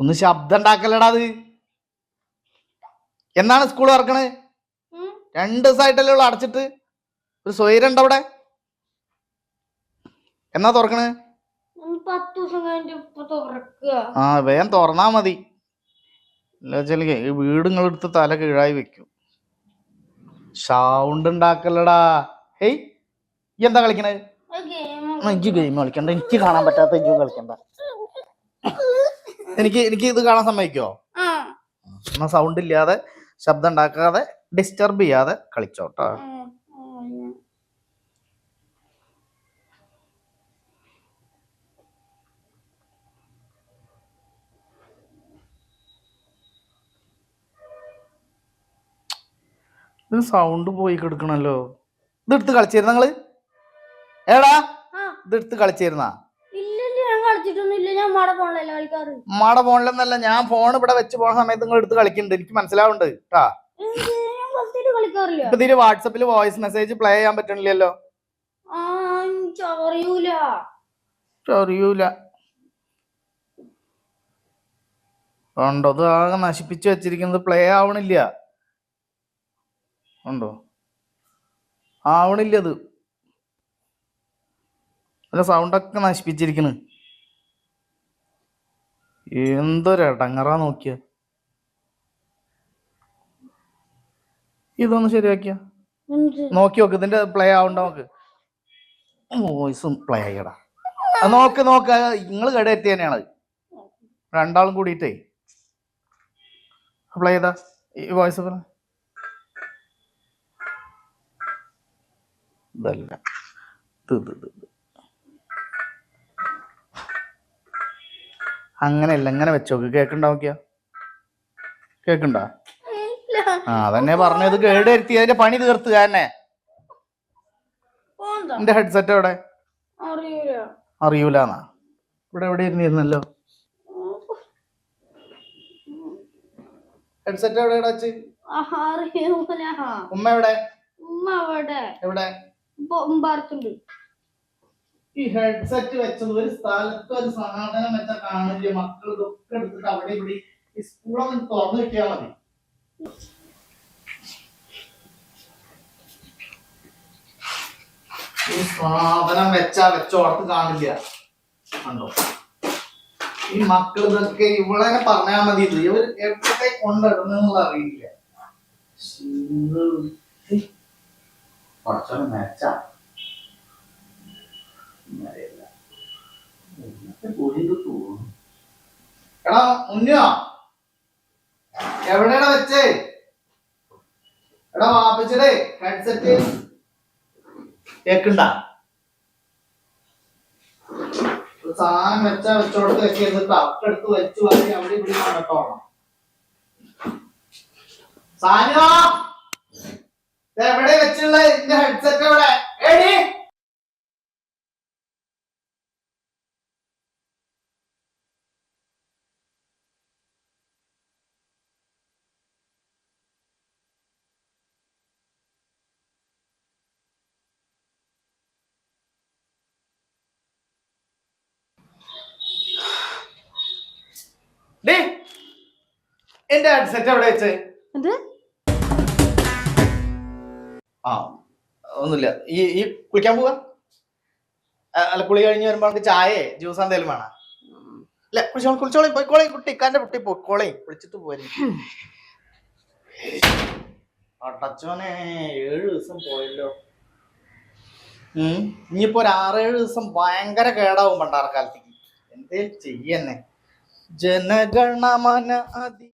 ഒന്ന് ശബ്ദം ഉണ്ടാക്കലടാ അത്. എന്നാണ് സ്കൂൾ തുറക്കണത് ഉം. രണ്ട് ദിവസമായിട്ടല്ലേ ഉള്ളു അടച്ചിട്ട്. ഒരു സ്വൈരം ഉണ്ടോ അവിടെ? എന്നാ തുറക്കണേ? ആ വേഗം തുറന്നാ മതി. വീട് നിങ്ങൾ ഈ വീട് നിങ്ങളെടുത്ത് തല കീഴായി വെക്കും. സൗണ്ട് ഉണ്ടാക്കലടാ ഹേയ് എന്താ കളിക്കണേ? ഇജ്ജ് ഗെയിം കളിക്കണ്ട. എനിക്ക് കാണാൻ പറ്റാത്ത ഇഞ്ചു കളിക്കണ്ട. എനിക്ക് എനിക്ക് ഇത് കാണാൻ സമ്മതിക്കോ? എന്നാ സൗണ്ട് ഇല്ലാതെ ശബ്ദം ഉണ്ടാക്കാതെ ഡിസ്റ്റർബ് ചെയ്യാതെ കളിച്ചോട്ടോ. സൗണ്ട് പോയി കിടക്കണല്ലോ. ഇതെടുത്ത് കളിച്ചിരുന്നു നിങ്ങൾ? ഏടാ ഇതെടുത്ത് കളിച്ചിരുന്ന? മട ഫോണിലൊന്നല്ല ഞാൻ ഫോൺ ഇവിടെ വെച്ച് പോണ സമയത്ത് നിങ്ങൾ എടുത്ത് കളിക്കുന്നുണ്ട്. എനിക്ക് മനസ്സിലാവുന്നുണ്ട് കേട്ടാ ഇപ്പൊ ഇതിൽ വാട്സപ്പിൽ വോയിസ് മെസ്സേജ് പ്ലേ ചെയ്യാൻ പറ്റണില്ലല്ലോ. അറിയൂല ഉണ്ടോ? അത് ആകെ നശിപ്പിച്ചു വെച്ചിരിക്കുന്നത് പ്ലേ ആവണില്ല. ഉണ്ടോ? ആവണില്ല അല്ല സൗണ്ടൊക്കെ നശിപ്പിച്ചിരിക്കണ്. എന്തൊരു ഇടങ്ങറാ നോക്കിയ. ഇതൊന്ന് ശരിയാക്കിയ. നോക്കി നോക്ക് ഇതിന്റെ പ്ലേ ആവണ്ട നോക്ക്. വോയിസും പ്ലേ ആയിടാ നോക്ക് നോക്ക്. നിങ്ങൾ കടയെത്തി തന്നെയാണ് അത്. രണ്ടാളും കൂടിയിട്ടേ. പ്ലേ ചെയ്താ. ഈ വോയിസ് ഇതല്ല. ഇത് ഇത് ഇത്. അങ്ങനെയല്ല ഇങ്ങനെ വെച്ചോക്ക് കേക്കണ്ടോ നോക്കിയാ കേക്കണ്ടാ ആ അതന്നെ പറഞ്ഞത്. കേട് വരുത്തി അതിന്റെ പണി തീർത്തുക തന്നെ എന്റെ ഹെഡ്സെറ്റ് എവിടെ? അറിയൂല. അറിയൂലെന്നാ. ഇവിടെ എവിടെ ഇരുന്നിരുന്നല്ലോ? ഹെഡ്സെറ്റ് എവിടെ ഉമ്മ എവിടെ? ഉമ്മ എവിടെ? എവിടെ ഈ ഹെഡ്സെറ്റ് വെച്ചത് ഒരു സ്ഥലത്ത് ഒരു സാധനം വെച്ചാൽ കാണില്ല മക്കൾ ഇതൊക്കെ എടുത്തിട്ട് അവിടെ ഇവിടെ ഈ സ്കൂളൊന്ന് തുറന്നു കിട്ടിയാൽ മതി. ഈ സാധനം വെച്ചാ വെച്ചോടത്ത് കാണില്ല. കണ്ടോ? ഈ മക്കൾ ഇതൊക്കെ ഇവിടെ പറഞ്ഞാൽ മതി. ഇത് ഇവർ എവിടെ കൊണ്ടിടുന്നുള്ള അറിയില്ല. കുറച്ചൊന്ന് മെച്ചാ എടാ മുന്നോ എവിടെയാടാ വെച്ചേ? എടാ വാപ്പിച്ചടേ ഹെഡ്സെറ്റ് കേക്കണ്ട? സാധനം വെച്ചാ വെച്ചോടത്ത് വെക്കരുത് അപ്പെടുത്ത് വെച്ച് വാങ്ങി അവിടെ ഇവിടെ കണ്ടോണം സാനോ ഇത് എവിടെ വെച്ചുള്ള ഇതിന്റെ ഹെഡ്സെറ്റ് എവിടെ എടി ഡേ എന്റെ ഹെഡ്സെറ്റ് എവിടെ വെച്ച്? എന്ത്? ആ ഒന്നുമില്ല. ഈ ഈ കുളിക്കാൻ പോവാ? അല്ല കുളി കഴിഞ്ഞ് വരുമ്പോ നമുക്ക് ചായേ ജ്യൂസ് എന്തെങ്കിലും വേണം? അല്ല കുളിച്ചോളി കുളിച്ചോളി പോയിക്കോളി കുട്ടി ഇക്കാന്റെ കുട്ടി പോയിക്കോളി കുളിച്ചിട്ട് പോരി. അടച്ചോനെ ഏഴ് ദിവസം പോയല്ലോ. ഉം ഇനിയിപ്പോ ഒരു ആറേഴ് ദിവസം ഭയങ്കര കേടാവും പണ്ടാർക്കാലത്തേക്ക് എന്തേലും ചെയ്യന്നെ. ജനഗണമന അതി